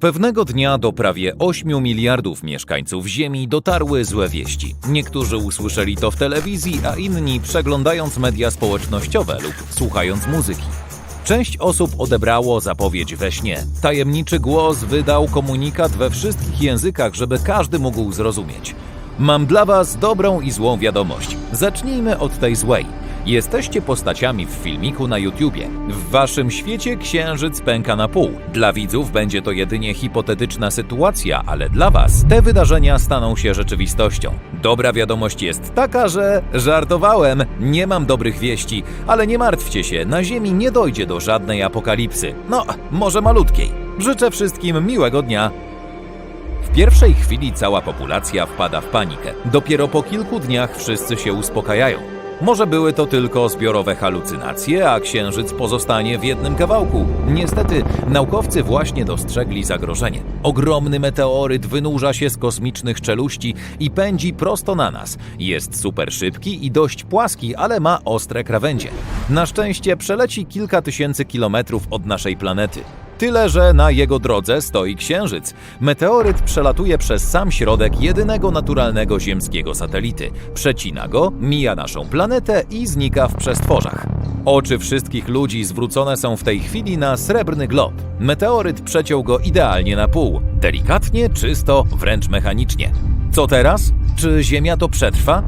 Pewnego dnia do prawie 8 miliardów mieszkańców Ziemi dotarły złe wieści. Niektórzy usłyszeli to w telewizji, a inni przeglądając media społecznościowe lub słuchając muzyki. Część osób odebrało zapowiedź we śnie. Tajemniczy głos wydał komunikat we wszystkich językach, żeby każdy mógł zrozumieć. Mam dla Was dobrą i złą wiadomość. Zacznijmy od tej złej. Jesteście postaciami w filmiku na YouTubie. W waszym świecie księżyc pęka na pół. Dla widzów będzie to jedynie hipotetyczna sytuacja, ale dla was te wydarzenia staną się rzeczywistością. Dobra wiadomość jest taka, że żartowałem, nie mam dobrych wieści, ale nie martwcie się, na Ziemi nie dojdzie do żadnej apokalipsy. No, może malutkiej. Życzę wszystkim miłego dnia. W pierwszej chwili cała populacja wpada w panikę. Dopiero po kilku dniach wszyscy się uspokajają. Może były to tylko zbiorowe halucynacje, a księżyc pozostanie w jednym kawałku. Niestety, naukowcy właśnie dostrzegli zagrożenie. Ogromny meteoryt wynurza się z kosmicznych czeluści i pędzi prosto na nas. Jest super szybki i dość płaski, ale ma ostre krawędzie. Na szczęście przeleci kilka tysięcy kilometrów od naszej planety. Tyle, że na jego drodze stoi Księżyc. Meteoryt przelatuje przez sam środek jedynego naturalnego ziemskiego satelity. Przecina go, mija naszą planetę i znika w przestworzach. Oczy wszystkich ludzi zwrócone są w tej chwili na srebrny glob. Meteoryt przeciął go idealnie na pół. Delikatnie, czysto, wręcz mechanicznie. Co teraz? Czy Ziemia to przetrwa?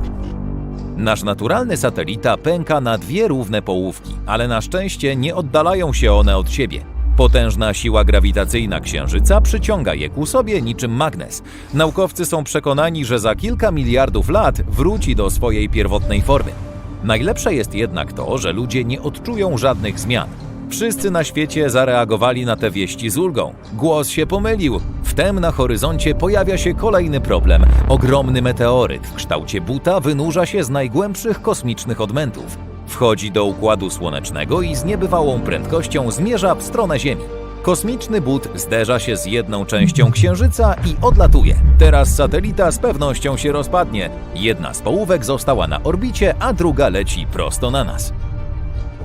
Nasz naturalny satelita pęka na dwie równe połówki, ale na szczęście nie oddalają się one od siebie. Potężna siła grawitacyjna Księżyca przyciąga je ku sobie niczym magnes. Naukowcy są przekonani, że za kilka miliardów lat wróci do swojej pierwotnej formy. Najlepsze jest jednak to, że ludzie nie odczują żadnych zmian. Wszyscy na świecie zareagowali na te wieści z ulgą. Głos się pomylił. Wtem na horyzoncie pojawia się kolejny problem. Ogromny meteoryt w kształcie buta wynurza się z najgłębszych kosmicznych odmętów. Wchodzi do układu słonecznego i z niebywałą prędkością zmierza w stronę Ziemi. Kosmiczny but zderza się z jedną częścią Księżyca i odlatuje. Teraz satelita z pewnością się rozpadnie. Jedna z połówek została na orbicie, a druga leci prosto na nas.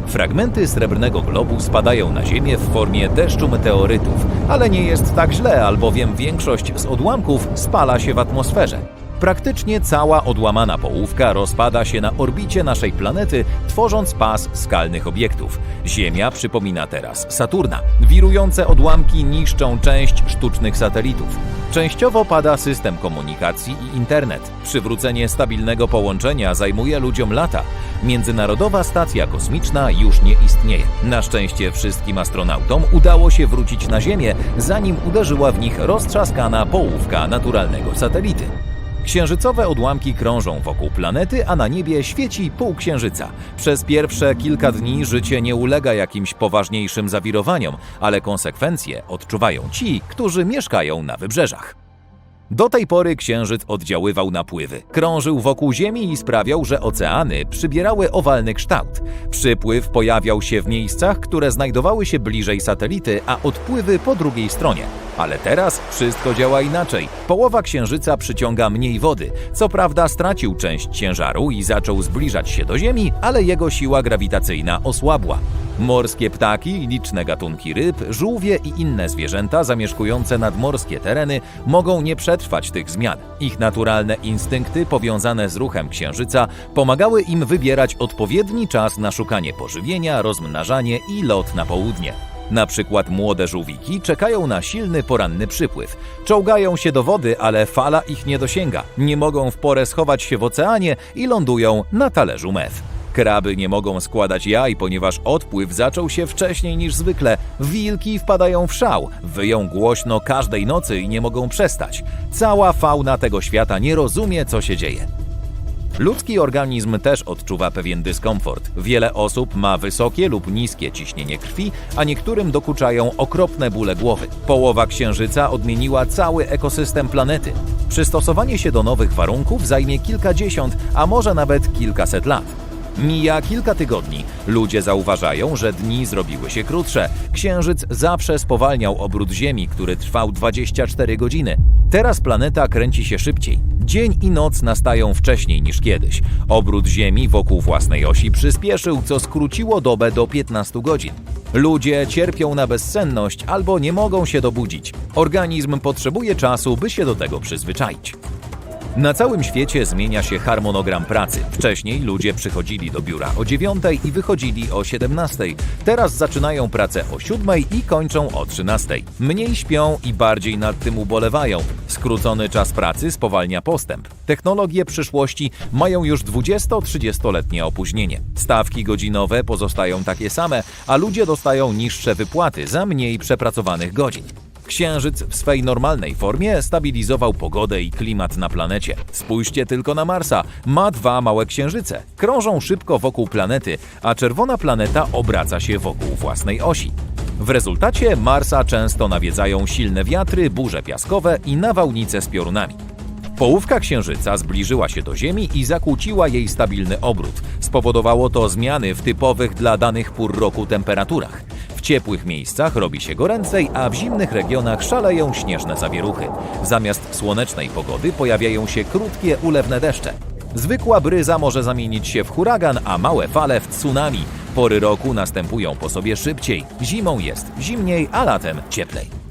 Fragmenty srebrnego globu spadają na Ziemię w formie deszczu meteorytów, ale nie jest tak źle, albowiem większość z odłamków spala się w atmosferze. Praktycznie cała odłamana połówka rozpada się na orbicie naszej planety, tworząc pas skalnych obiektów. Ziemia przypomina teraz Saturna. Wirujące odłamki niszczą część sztucznych satelitów. Częściowo pada system komunikacji i internet. Przywrócenie stabilnego połączenia zajmuje ludziom lata. Międzynarodowa Stacja Kosmiczna już nie istnieje. Na szczęście wszystkim astronautom udało się wrócić na Ziemię, zanim uderzyła w nich roztrzaskana połówka naturalnego satelity. Księżycowe odłamki krążą wokół planety, a na niebie świeci pół księżyca. Przez pierwsze kilka dni życie nie ulega jakimś poważniejszym zawirowaniom, ale konsekwencje odczuwają ci, którzy mieszkają na wybrzeżach. Do tej pory księżyc oddziaływał na pływy. Krążył wokół Ziemi i sprawiał, że oceany przybierały owalny kształt. Przypływ pojawiał się w miejscach, które znajdowały się bliżej satelity, a odpływy po drugiej stronie. Ale teraz wszystko działa inaczej. Połowa księżyca przyciąga mniej wody. Co prawda stracił część ciężaru i zaczął zbliżać się do Ziemi, ale jego siła grawitacyjna osłabła. Morskie ptaki, liczne gatunki ryb, żółwie i inne zwierzęta zamieszkujące nadmorskie tereny mogą nie przetrwać tych zmian. Ich naturalne instynkty powiązane z ruchem księżyca pomagały im wybierać odpowiedni czas na szukanie pożywienia, rozmnażanie i lot na południe. Na przykład młode żółwiki czekają na silny poranny przypływ. Czołgają się do wody, ale fala ich nie dosięga. Nie mogą w porę schować się w oceanie i lądują na talerzu mef. Kraby nie mogą składać jaj, ponieważ odpływ zaczął się wcześniej niż zwykle. Wilki wpadają w szał, wyją głośno każdej nocy i nie mogą przestać. Cała fauna tego świata nie rozumie, co się dzieje. Ludzki organizm też odczuwa pewien dyskomfort. Wiele osób ma wysokie lub niskie ciśnienie krwi, a niektórym dokuczają okropne bóle głowy. Połowa księżyca odmieniła cały ekosystem planety. Przystosowanie się do nowych warunków zajmie kilkadziesiąt, a może nawet kilkaset lat. Mija kilka tygodni. Ludzie zauważają, że dni zrobiły się krótsze. Księżyc zawsze spowalniał obrót Ziemi, który trwał 24 godziny. Teraz planeta kręci się szybciej. Dzień i noc nastają wcześniej niż kiedyś. Obrót Ziemi wokół własnej osi przyspieszył, co skróciło dobę do 15 godzin. Ludzie cierpią na bezsenność albo nie mogą się dobudzić. Organizm potrzebuje czasu, by się do tego przyzwyczaić. Na całym świecie zmienia się harmonogram pracy. Wcześniej ludzie przychodzili do biura o 9 i wychodzili o 17. Teraz zaczynają pracę o 7 i kończą o 13. Mniej śpią i bardziej nad tym ubolewają. Skrócony czas pracy spowalnia postęp. Technologie przyszłości mają już 20-30-letnie opóźnienie. Stawki godzinowe pozostają takie same, a ludzie dostają niższe wypłaty za mniej przepracowanych godzin. Księżyc w swej normalnej formie stabilizował pogodę i klimat na planecie. Spójrzcie tylko na Marsa. Ma dwa małe księżyce. Krążą szybko wokół planety, a czerwona planeta obraca się wokół własnej osi. W rezultacie Marsa często nawiedzają silne wiatry, burze piaskowe i nawałnice z piorunami. Połówka Księżyca zbliżyła się do Ziemi i zakłóciła jej stabilny obrót. Spowodowało to zmiany w typowych dla danych pór roku temperaturach. Ciepłych miejscach robi się goręcej, a w zimnych regionach szaleją śnieżne zawieruchy. Zamiast słonecznej pogody pojawiają się krótkie, ulewne deszcze. Zwykła bryza może zamienić się w huragan, a małe fale w tsunami. Pory roku następują po sobie szybciej. Zimą jest zimniej, a latem cieplej.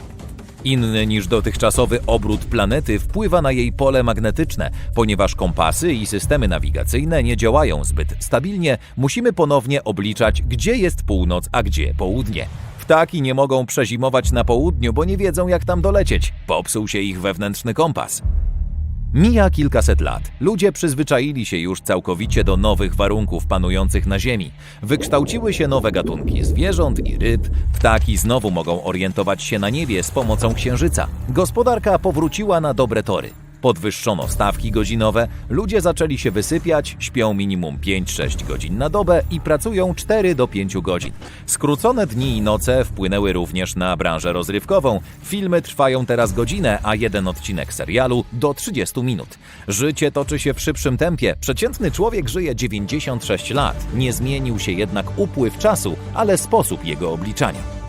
Inny niż dotychczasowy obrót planety wpływa na jej pole magnetyczne. Ponieważ kompasy i systemy nawigacyjne nie działają zbyt stabilnie, musimy ponownie obliczać, gdzie jest północ, a gdzie południe. Ptaki nie mogą przezimować na południu, bo nie wiedzą, jak tam dolecieć. Popsuł się ich wewnętrzny kompas. Mija kilkaset lat. Ludzie przyzwyczaili się już całkowicie do nowych warunków panujących na Ziemi. Wykształciły się nowe gatunki zwierząt i ryb. Ptaki znowu mogą orientować się na niebie z pomocą księżyca. Gospodarka powróciła na dobre tory. Podwyższono stawki godzinowe, ludzie zaczęli się wysypiać, śpią minimum 5-6 godzin na dobę i pracują 4 do 5 godzin. Skrócone dni i noce wpłynęły również na branżę rozrywkową. Filmy trwają teraz godzinę, a jeden odcinek serialu do 30 minut. Życie toczy się w szybszym tempie. Przeciętny człowiek żyje 96 lat. Nie zmienił się jednak upływ czasu, ale sposób jego obliczania.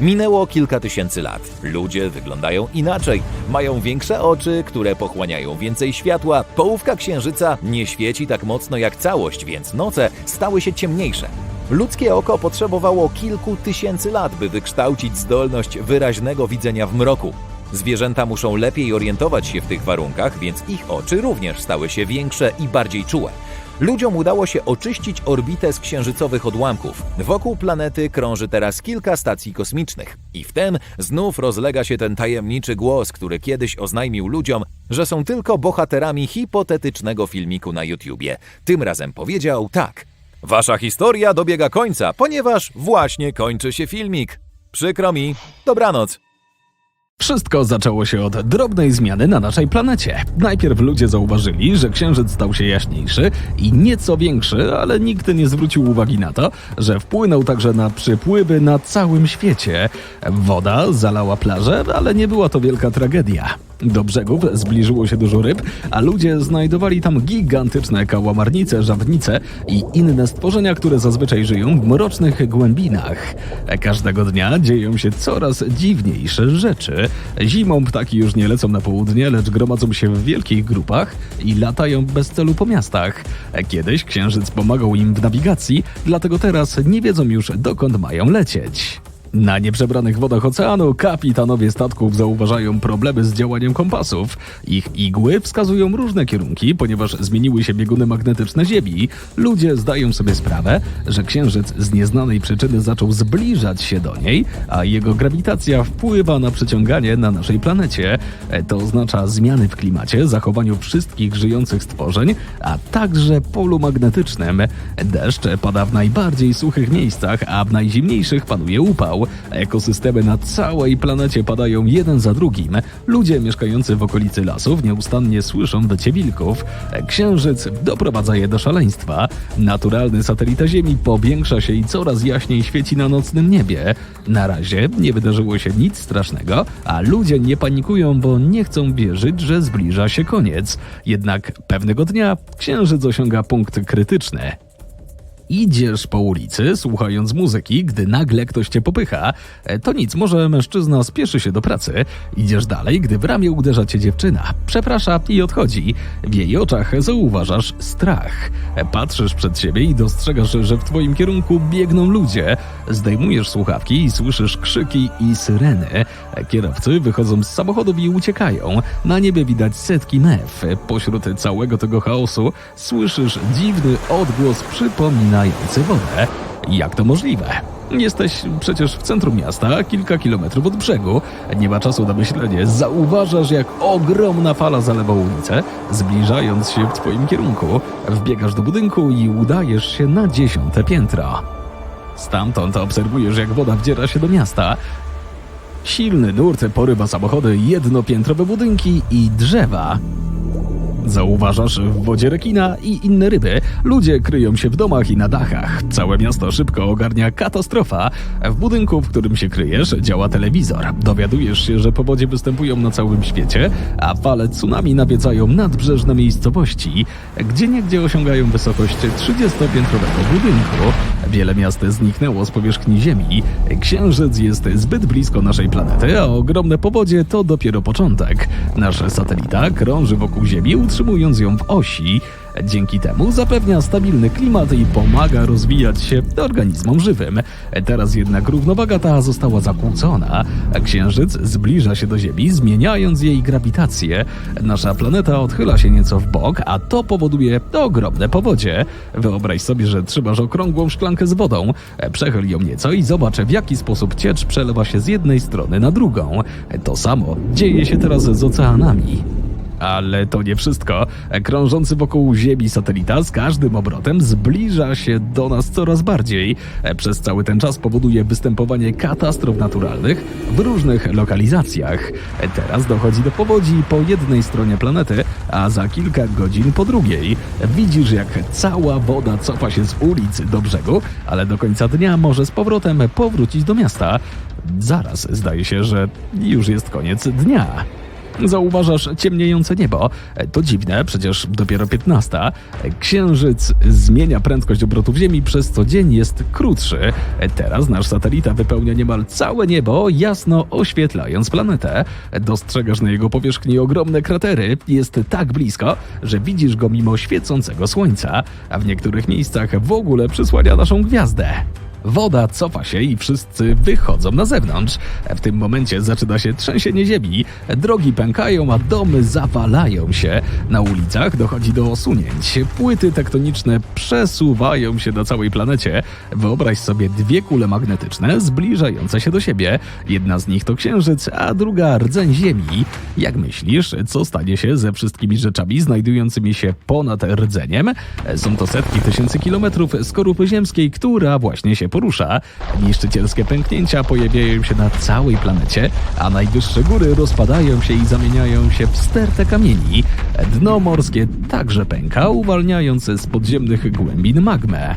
Minęło kilka tysięcy lat. Ludzie wyglądają inaczej. Mają większe oczy, które pochłaniają więcej światła. Połówka księżyca nie świeci tak mocno jak całość, więc noce stały się ciemniejsze. Ludzkie oko potrzebowało kilku tysięcy lat, by wykształcić zdolność wyraźnego widzenia w mroku. Zwierzęta muszą lepiej orientować się w tych warunkach, więc ich oczy również stały się większe i bardziej czułe. Ludziom udało się oczyścić orbitę z księżycowych odłamków. Wokół planety krąży teraz kilka stacji kosmicznych. I wtem znów rozlega się ten tajemniczy głos, który kiedyś oznajmił ludziom, że są tylko bohaterami hipotetycznego filmiku na YouTubie. Tym razem powiedział tak. Wasza historia dobiega końca, ponieważ właśnie kończy się filmik. Przykro mi. Dobranoc. Wszystko zaczęło się od drobnej zmiany na naszej planecie. Najpierw ludzie zauważyli, że księżyc stał się jaśniejszy i nieco większy, ale nikt nie zwrócił uwagi na to, że wpłynął także na przypływy na całym świecie. Woda zalała plażę, ale nie była to wielka tragedia. Do brzegów zbliżyło się dużo ryb, a ludzie znajdowali tam gigantyczne kałamarnice, żabnice i inne stworzenia, które zazwyczaj żyją w mrocznych głębinach. Każdego dnia dzieją się coraz dziwniejsze rzeczy. Zimą ptaki już nie lecą na południe, lecz gromadzą się w wielkich grupach i latają bez celu po miastach. Kiedyś księżyc pomagał im w nawigacji, dlatego teraz nie wiedzą już dokąd mają lecieć. Na nieprzebranych wodach oceanu kapitanowie statków zauważają problemy z działaniem kompasów. Ich igły wskazują różne kierunki, ponieważ zmieniły się bieguny magnetyczne Ziemi. Ludzie zdają sobie sprawę, że Księżyc z nieznanej przyczyny zaczął zbliżać się do niej, a jego grawitacja wpływa na przyciąganie na naszej planecie. E, To oznacza zmiany w klimacie, zachowaniu wszystkich żyjących stworzeń, a także polu magnetycznym. Deszcz pada w najbardziej suchych miejscach, a w najzimniejszych panuje upał. Ekosystemy na całej planecie padają jeden za drugim. Ludzie mieszkający w okolicy lasów nieustannie słyszą wycie wilków. Księżyc doprowadza je do szaleństwa. Naturalny satelita Ziemi powiększa się i coraz jaśniej świeci na nocnym niebie. Na razie nie wydarzyło się nic strasznego, a ludzie nie panikują, bo nie chcą wierzyć, że zbliża się koniec. Jednak pewnego dnia Księżyc osiąga punkt krytyczny. Idziesz po ulicy, słuchając muzyki, gdy nagle ktoś cię popycha. E, To nic, może mężczyzna spieszy się do pracy. Idziesz dalej, gdy w ramię uderza cię dziewczyna. Przeprasza i odchodzi. W jej oczach zauważasz strach. E, Patrzysz przed siebie i dostrzegasz, że w twoim kierunku biegną ludzie. Zdejmujesz słuchawki i słyszysz krzyki i syreny. E, Kierowcy wychodzą z samochodów i uciekają. Na niebie widać setki mew. Pośród całego tego chaosu słyszysz dziwny odgłos przypominający wodę. Jak to możliwe? Jesteś przecież w centrum miasta, kilka kilometrów od brzegu. Nie ma czasu na myślenie. Zauważasz, jak ogromna fala zalewa ulicę, zbliżając się w twoim kierunku. Wbiegasz do budynku i udajesz się na dziesiąte piętro. Stamtąd obserwujesz, jak woda wdziera się do miasta. Silny nurt porywa samochody, jednopiętrowe budynki i drzewa. Zauważasz w wodzie rekina i inne ryby. Ludzie kryją się w domach i na dachach. Całe miasto szybko ogarnia katastrofa. W budynku, w którym się kryjesz, działa telewizor. Dowiadujesz się, że powodzie występują na całym świecie, a fale tsunami nawiedzają nadbrzeżne miejscowości, gdzie niegdzie osiągają wysokość 30-piętrowego budynku. Wiele miast zniknęło z powierzchni Ziemi. Księżyc jest zbyt blisko naszej planety, a ogromne powodzie to dopiero początek. Nasz satelita krąży wokół Ziemi, utrzymując ją w osi. Dzięki temu zapewnia stabilny klimat i pomaga rozwijać się organizmom żywym. Teraz jednak równowaga ta została zakłócona. Księżyc zbliża się do Ziemi, zmieniając jej grawitację. Nasza planeta odchyla się nieco w bok, a to powoduje ogromne powodzie. Wyobraź sobie, że trzymasz okrągłą szklankę z wodą. Przechyl ją nieco i zobacz, w jaki sposób ciecz przelewa się z jednej strony na drugą. To samo dzieje się teraz z oceanami. Ale to nie wszystko. Krążący wokół Ziemi satelita z każdym obrotem zbliża się do nas coraz bardziej. Przez cały ten czas powoduje występowanie katastrof naturalnych w różnych lokalizacjach. Teraz dochodzi do powodzi po jednej stronie planety, a za kilka godzin po drugiej. Widzisz, jak cała woda cofa się z ulic do brzegu, ale do końca dnia może z powrotem powrócić do miasta. Zaraz zdaje się, że już jest koniec dnia. Zauważasz ciemniejące niebo. To dziwne, przecież dopiero 15. Księżyc zmienia prędkość obrotów Ziemi, przez co dzień jest krótszy. Teraz nasz satelita wypełnia niemal całe niebo, jasno oświetlając planetę. Dostrzegasz na jego powierzchni ogromne kratery. Jest tak blisko, że widzisz go mimo świecącego słońca, a w niektórych miejscach w ogóle przysłania naszą gwiazdę. Woda cofa się i wszyscy wychodzą na zewnątrz. W tym momencie zaczyna się trzęsienie ziemi. Drogi pękają, a domy zawalają się. Na ulicach dochodzi do osunięć. Płyty tektoniczne przesuwają się na całej planecie. Wyobraź sobie dwie kule magnetyczne zbliżające się do siebie. Jedna z nich to księżyc, a druga rdzeń ziemi. Jak myślisz, co stanie się ze wszystkimi rzeczami znajdującymi się ponad rdzeniem? Są to setki tysięcy kilometrów skorupy ziemskiej, która właśnie się porusza. Niszczycielskie pęknięcia pojawiają się na całej planecie, a najwyższe góry rozpadają się i zamieniają się w stertę kamieni. Dno morskie także pęka, uwalniając z podziemnych głębin magmę.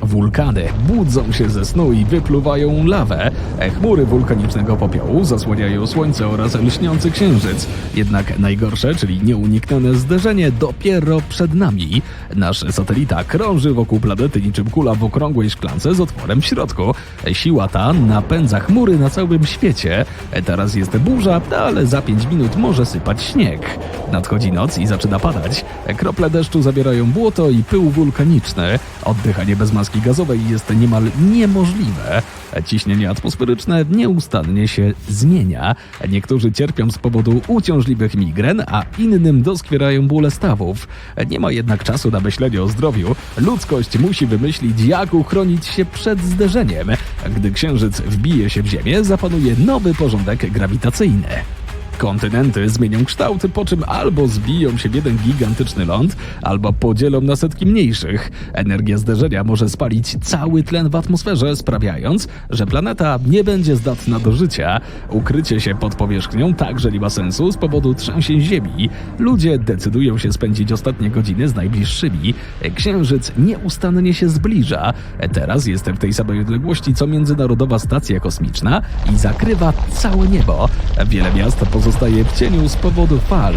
Wulkany budzą się ze snu i wypluwają lawę. Chmury wulkanicznego popiołu zasłaniają słońce oraz lśniący księżyc. Jednak najgorsze, czyli nieuniknione zderzenie dopiero przed nami. Nasz satelita krąży wokół planety niczym kula w okrągłej szklance z otworem w środku. Siła ta napędza chmury na całym świecie. Teraz jest burza, ale za 5 minut może sypać śnieg. Nadchodzi noc i zaczyna padać. Krople deszczu zabierają błoto i pył wulkaniczny. Oddychanie bez maski gazowej jest niemal niemożliwe. Ciśnienie atmosferyczne nieustannie się zmienia. Niektórzy cierpią z powodu uciążliwych migren, a innym doskwierają bóle stawów. Nie ma jednak czasu na myślenie o zdrowiu. Ludzkość musi wymyślić, jak uchronić się przed zderzeniem. Gdy księżyc wbije się w Ziemię, zapanuje nowy porządek grawitacyjny. Kontynenty zmienią kształt, po czym albo zbiją się w jeden gigantyczny ląd, albo podzielą na setki mniejszych. Energia zderzenia może spalić cały tlen w atmosferze, sprawiając, że planeta nie będzie zdatna do życia. Ukrycie się pod powierzchnią także nie ma sensu z powodu trzęsień ziemi. Ludzie decydują się spędzić ostatnie godziny z najbliższymi. Księżyc nieustannie się zbliża. Teraz jest w tej samej odległości co Międzynarodowa Stacja Kosmiczna i zakrywa całe niebo. Wiele miast poza pozostaje w cieniu z powodu fal.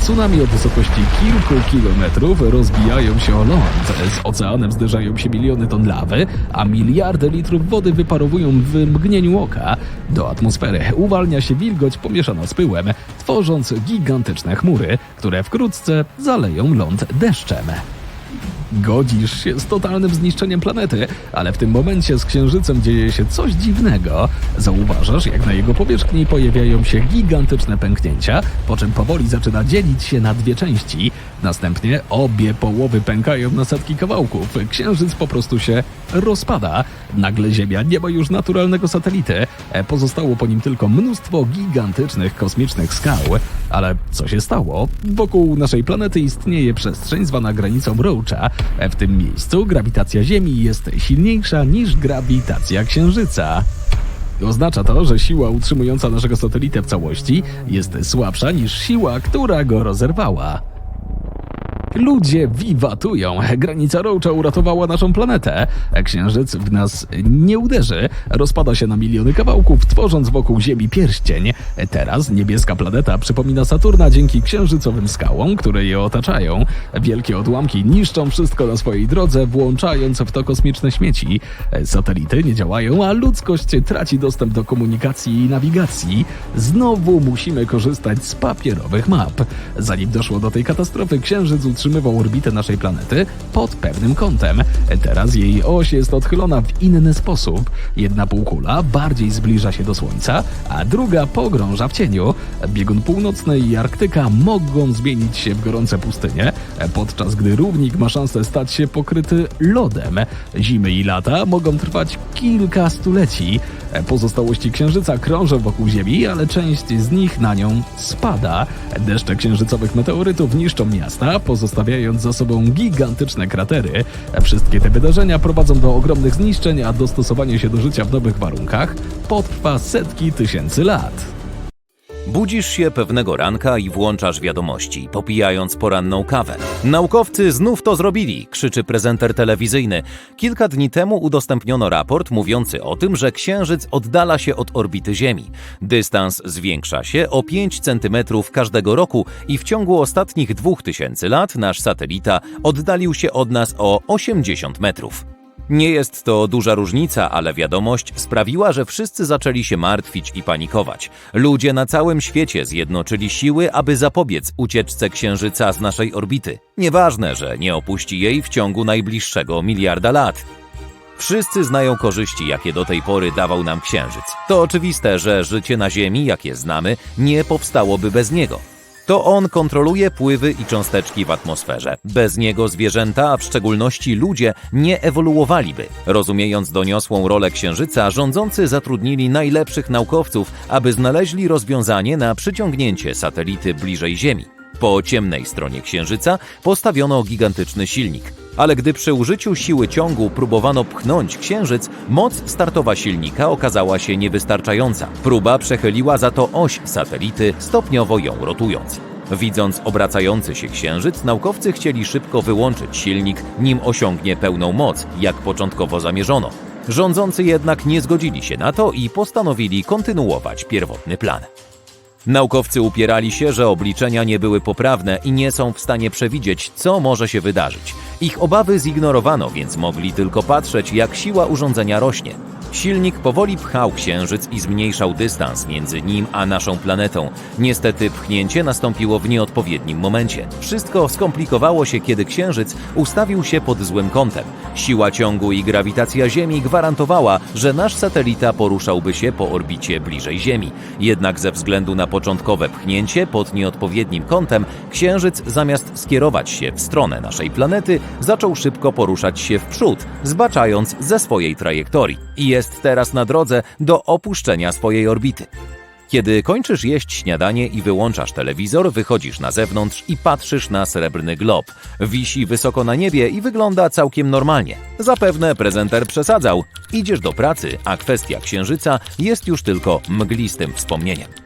Tsunami o wysokości kilku kilometrów rozbijają się o ląd. Z oceanem zderzają się miliony ton lawy, a miliardy litrów wody wyparowują w mgnieniu oka. Do atmosfery uwalnia się wilgoć pomieszana z pyłem, tworząc gigantyczne chmury, które wkrótce zaleją ląd deszczem. Godzisz się z totalnym zniszczeniem planety, ale w tym momencie z Księżycem dzieje się coś dziwnego. Zauważasz, jak na jego powierzchni pojawiają się gigantyczne pęknięcia, po czym powoli zaczyna dzielić się na dwie części. Następnie obie połowy pękają na setki kawałków. Księżyc po prostu się rozpada. Nagle Ziemia nie ma już naturalnego satelity. E, Pozostało po nim tylko mnóstwo gigantycznych kosmicznych skał. Ale co się stało? Wokół naszej planety istnieje przestrzeń zwana granicą Roacha. E, W tym miejscu grawitacja Ziemi jest silniejsza niż grawitacja Księżyca. Oznacza to, że siła utrzymująca naszego satelitę w całości jest słabsza niż siła, która go rozerwała. Ludzie wiwatują. Granica Roacha uratowała naszą planetę. Księżyc w nas nie uderzy. Rozpada się na miliony kawałków, tworząc wokół Ziemi pierścień. Teraz niebieska planeta przypomina Saturna dzięki księżycowym skałom, które je otaczają. Wielkie odłamki niszczą wszystko na swojej drodze, włączając w to kosmiczne śmieci. Satelity nie działają, a ludzkość traci dostęp do komunikacji i nawigacji. Znowu musimy korzystać z papierowych map. Zanim doszło do tej katastrofy, Księżyc utrzymywał orbitę naszej planety pod pewnym kątem. Teraz jej oś jest odchylona w inny sposób. Jedna półkula bardziej zbliża się do Słońca, a druga pogrąża w cieniu. Biegun północny i Arktyka mogą zmienić się w gorące pustynie, podczas gdy równik ma szansę stać się pokryty lodem. Zimy i lata mogą trwać kilka stuleci. Pozostałości Księżyca krążą wokół Ziemi, ale część z nich na nią spada. Deszcze księżycowych meteorytów niszczą miasta, pozostawiając za sobą gigantyczne kratery. Wszystkie te wydarzenia prowadzą do ogromnych zniszczeń, a dostosowanie się do życia w nowych warunkach potrwa setki tysięcy lat. Budzisz się pewnego ranka i włączasz wiadomości, popijając poranną kawę. Naukowcy znów to zrobili, krzyczy prezenter telewizyjny. Kilka dni temu udostępniono raport mówiący o tym, że Księżyc oddala się od orbity Ziemi. Dystans zwiększa się o 5 cm każdego roku i w ciągu ostatnich 2000 lat nasz satelita oddalił się od nas o 80 metrów. Nie jest to duża różnica, ale wiadomość sprawiła, że wszyscy zaczęli się martwić i panikować. Ludzie na całym świecie zjednoczyli siły, aby zapobiec ucieczce Księżyca z naszej orbity. Nieważne, że nie opuści jej w ciągu najbliższego miliarda lat. Wszyscy znają korzyści, jakie do tej pory dawał nam Księżyc. To oczywiste, że życie na Ziemi, jakie znamy, nie powstałoby bez niego. To on kontroluje pływy i cząsteczki w atmosferze. Bez niego zwierzęta, a w szczególności ludzie, nie ewoluowaliby. Rozumiejąc doniosłą rolę Księżyca, rządzący zatrudnili najlepszych naukowców, aby znaleźli rozwiązanie na przyciągnięcie satelity bliżej Ziemi. Po ciemnej stronie Księżyca postawiono gigantyczny silnik. Ale gdy przy użyciu siły ciągu próbowano pchnąć Księżyc, moc startowa silnika okazała się niewystarczająca. Próba przechyliła za to oś satelity, stopniowo ją rotując. Widząc obracający się Księżyc, naukowcy chcieli szybko wyłączyć silnik, nim osiągnie pełną moc, jak początkowo zamierzono. Rządzący jednak nie zgodzili się na to i postanowili kontynuować pierwotny plan. Naukowcy upierali się, że obliczenia nie były poprawne i nie są w stanie przewidzieć, co może się wydarzyć. Ich obawy zignorowano, więc mogli tylko patrzeć, jak siła urządzenia rośnie. Silnik powoli pchał księżyc i zmniejszał dystans między nim a naszą planetą. Niestety pchnięcie nastąpiło w nieodpowiednim momencie. Wszystko skomplikowało się, kiedy księżyc ustawił się pod złym kątem. Siła ciągu i grawitacja Ziemi gwarantowała, że nasz satelita poruszałby się po orbicie bliżej Ziemi. Jednak ze względu na początkowe pchnięcie pod nieodpowiednim kątem, księżyc zamiast skierować się w stronę naszej planety, zaczął szybko poruszać się w przód, zbaczając ze swojej trajektorii. I jest teraz na drodze do opuszczenia swojej orbity. Kiedy kończysz jeść śniadanie i wyłączasz telewizor, wychodzisz na zewnątrz i patrzysz na srebrny glob. Wisi wysoko na niebie i wygląda całkiem normalnie. Zapewne prezenter przesadzał. Idziesz do pracy, a kwestia księżyca jest już tylko mglistym wspomnieniem.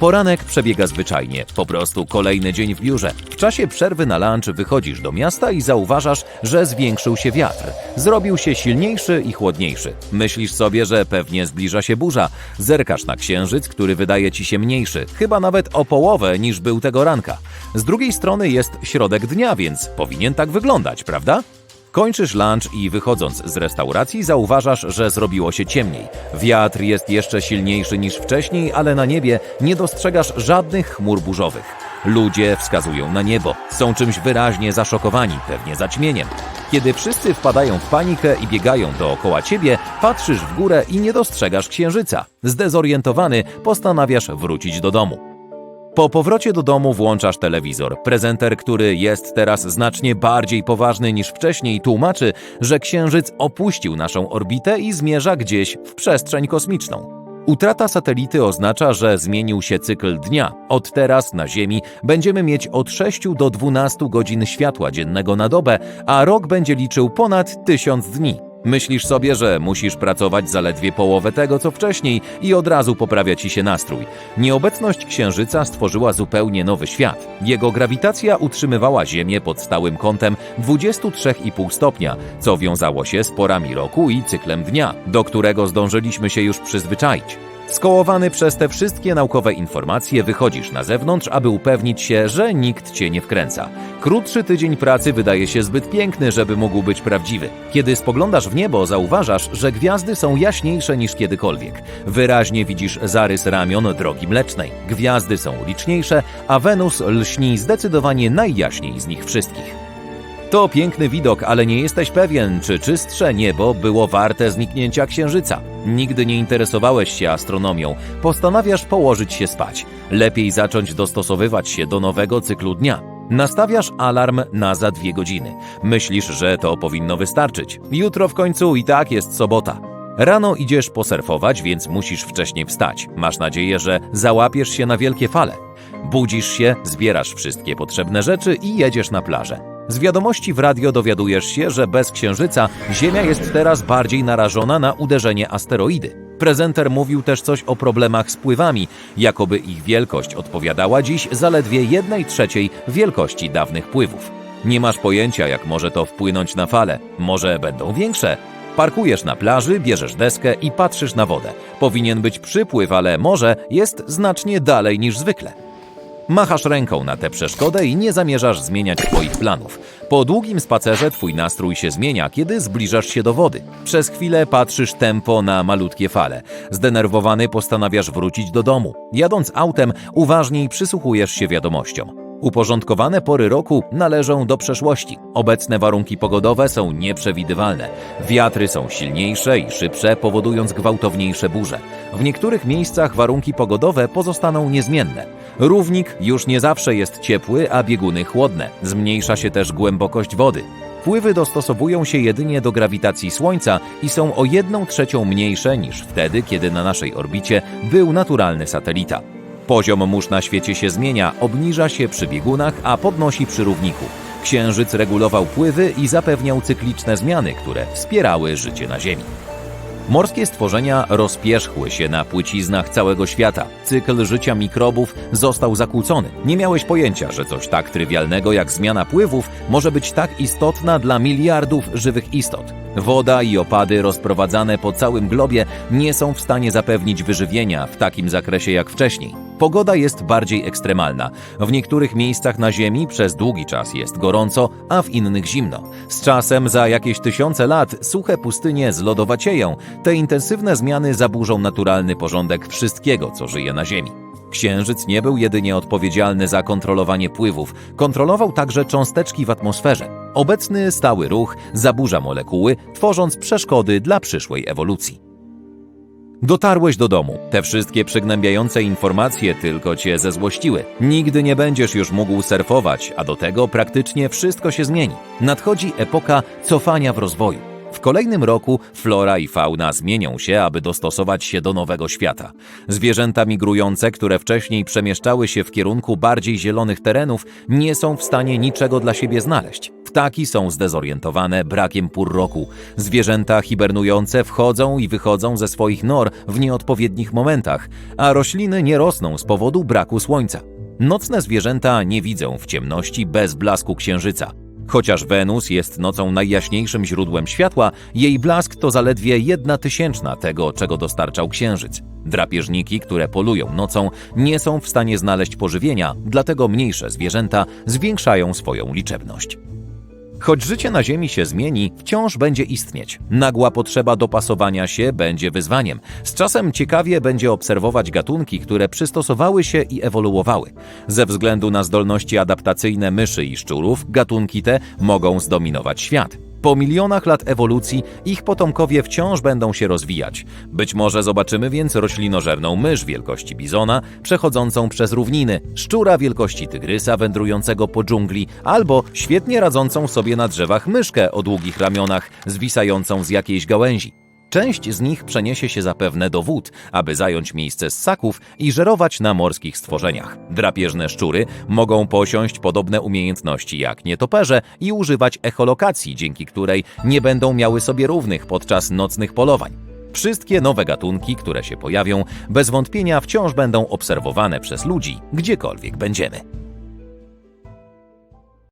Poranek przebiega zwyczajnie, po prostu kolejny dzień w biurze. W czasie przerwy na lunch wychodzisz do miasta i zauważasz, że zwiększył się wiatr. Zrobił się silniejszy i chłodniejszy. Myślisz sobie, że pewnie zbliża się burza. Zerkasz na księżyc, który wydaje ci się mniejszy, chyba nawet o połowę niż był tego ranka. Z drugiej strony jest środek dnia, więc powinien tak wyglądać, prawda? Kończysz lunch i wychodząc z restauracji zauważasz, że zrobiło się ciemniej. Wiatr jest jeszcze silniejszy niż wcześniej, ale na niebie nie dostrzegasz żadnych chmur burzowych. Ludzie wskazują na niebo, są czymś wyraźnie zaszokowani, pewnie zaćmieniem. Kiedy wszyscy wpadają w panikę i biegają dookoła ciebie, patrzysz w górę i nie dostrzegasz księżyca. Zdezorientowany postanawiasz wrócić do domu. Po powrocie do domu włączasz telewizor. Prezenter, który jest teraz znacznie bardziej poważny niż wcześniej, tłumaczy, że Księżyc opuścił naszą orbitę i zmierza gdzieś w przestrzeń kosmiczną. Utrata satelity oznacza, że zmienił się cykl dnia. Od teraz na Ziemi będziemy mieć od 6 do 12 godzin światła dziennego na dobę, a rok będzie liczył ponad 1000 dni. Myślisz sobie, że musisz pracować zaledwie połowę tego, co wcześniej i od razu poprawia ci się nastrój. Nieobecność Księżyca stworzyła zupełnie nowy świat. Jego grawitacja utrzymywała Ziemię pod stałym kątem 23,5 stopnia, co wiązało się z porami roku i cyklem dnia, do którego zdążyliśmy się już przyzwyczaić. Skołowany przez te wszystkie naukowe informacje wychodzisz na zewnątrz, aby upewnić się, że nikt cię nie wkręca. Krótszy tydzień pracy wydaje się zbyt piękny, żeby mógł być prawdziwy. Kiedy spoglądasz w niebo, zauważasz, że gwiazdy są jaśniejsze niż kiedykolwiek. Wyraźnie widzisz zarys ramion drogi mlecznej. Gwiazdy są liczniejsze, a Wenus lśni zdecydowanie najjaśniej z nich wszystkich. To piękny widok, ale nie jesteś pewien, czy czystsze niebo było warte zniknięcia księżyca. Nigdy nie interesowałeś się astronomią. Postanawiasz położyć się spać. Lepiej zacząć dostosowywać się do nowego cyklu dnia. Nastawiasz alarm na za dwie godziny. Myślisz, że to powinno wystarczyć. Jutro w końcu i tak jest sobota. Rano idziesz posurfować, więc musisz wcześniej wstać. Masz nadzieję, że załapiesz się na wielkie fale. Budzisz się, zbierasz wszystkie potrzebne rzeczy i jedziesz na plażę. Z wiadomości w radio dowiadujesz się, że bez księżyca Ziemia jest teraz bardziej narażona na uderzenie asteroidy. Prezenter mówił też coś o problemach z pływami, jakoby ich wielkość odpowiadała dziś zaledwie 1 trzeciej wielkości dawnych pływów. Nie masz pojęcia, jak może to wpłynąć na fale. Może będą większe. Parkujesz na plaży, bierzesz deskę i patrzysz na wodę. Powinien być przypływ, ale morze jest znacznie dalej niż zwykle. Machasz ręką na tę przeszkodę i nie zamierzasz zmieniać twoich planów. Po długim spacerze twój nastrój się zmienia, kiedy zbliżasz się do wody. Przez chwilę patrzysz tempo na malutkie fale. Zdenerwowany postanawiasz wrócić do domu. Jadąc autem, uważniej przysłuchujesz się wiadomościom. Uporządkowane pory roku należą do przeszłości. Obecne warunki pogodowe są nieprzewidywalne. Wiatry są silniejsze i szybsze, powodując gwałtowniejsze burze. W niektórych miejscach warunki pogodowe pozostaną niezmienne. Równik już nie zawsze jest ciepły, a bieguny chłodne. Zmniejsza się też głębokość wody. Pływy dostosowują się jedynie do grawitacji Słońca i są o jedną trzecią mniejsze niż wtedy, kiedy na naszej orbicie był naturalny satelita. Poziom mórz na świecie się zmienia, obniża się przy biegunach, a podnosi przy równiku. Księżyc regulował pływy i zapewniał cykliczne zmiany, które wspierały życie na Ziemi. Morskie stworzenia rozpierzchły się na płyciznach całego świata. Cykl życia mikrobów został zakłócony. Nie miałeś pojęcia, że coś tak trywialnego jak zmiana pływów może być tak istotna dla miliardów żywych istot. Woda i opady rozprowadzane po całym globie nie są w stanie zapewnić wyżywienia w takim zakresie jak wcześniej. Pogoda jest bardziej ekstremalna. W niektórych miejscach na Ziemi przez długi czas jest gorąco, a w innych zimno. Z czasem, za jakieś tysiące lat, suche pustynie zlodowacieją. Te intensywne zmiany zaburzą naturalny porządek wszystkiego, co żyje na Ziemi. Księżyc nie był jedynie odpowiedzialny za kontrolowanie pływów, kontrolował także cząsteczki w atmosferze. Obecny stały ruch zaburza molekuły, tworząc przeszkody dla przyszłej ewolucji. Dotarłeś do domu. Te wszystkie przygnębiające informacje tylko cię zezłościły. Nigdy nie będziesz już mógł surfować, a do tego praktycznie wszystko się zmieni. Nadchodzi epoka cofania w rozwoju. W kolejnym roku flora i fauna zmienią się, aby dostosować się do nowego świata. Zwierzęta migrujące, które wcześniej przemieszczały się w kierunku bardziej zielonych terenów, nie są w stanie niczego dla siebie znaleźć. Ptaki są zdezorientowane brakiem pór roku. Zwierzęta hibernujące wchodzą i wychodzą ze swoich nor w nieodpowiednich momentach, a rośliny nie rosną z powodu braku słońca. Nocne zwierzęta nie widzą w ciemności bez blasku księżyca. Chociaż Wenus jest nocą najjaśniejszym źródłem światła, jej blask to zaledwie jedna tysięczna tego, czego dostarczał księżyc. Drapieżniki, które polują nocą, nie są w stanie znaleźć pożywienia, dlatego mniejsze zwierzęta zwiększają swoją liczebność. Choć życie na Ziemi się zmieni, wciąż będzie istnieć. Nagła potrzeba dopasowania się będzie wyzwaniem. Z czasem ciekawie będzie obserwować gatunki, które przystosowały się i ewoluowały. Ze względu na zdolności adaptacyjne myszy i szczurów, gatunki te mogą zdominować świat. Po milionach lat ewolucji ich potomkowie wciąż będą się rozwijać. Być może zobaczymy więc roślinożerną mysz wielkości bizona przechodzącą przez równiny, szczura wielkości tygrysa wędrującego po dżungli, albo świetnie radzącą sobie na drzewach myszkę o długich ramionach zwisającą z jakiejś gałęzi. Część z nich przeniesie się zapewne do wód, aby zająć miejsce ssaków i żerować na morskich stworzeniach. Drapieżne szczury mogą posiąść podobne umiejętności jak nietoperze i używać echolokacji, dzięki której nie będą miały sobie równych podczas nocnych polowań. Wszystkie nowe gatunki, które się pojawią, bez wątpienia wciąż będą obserwowane przez ludzi, gdziekolwiek będziemy.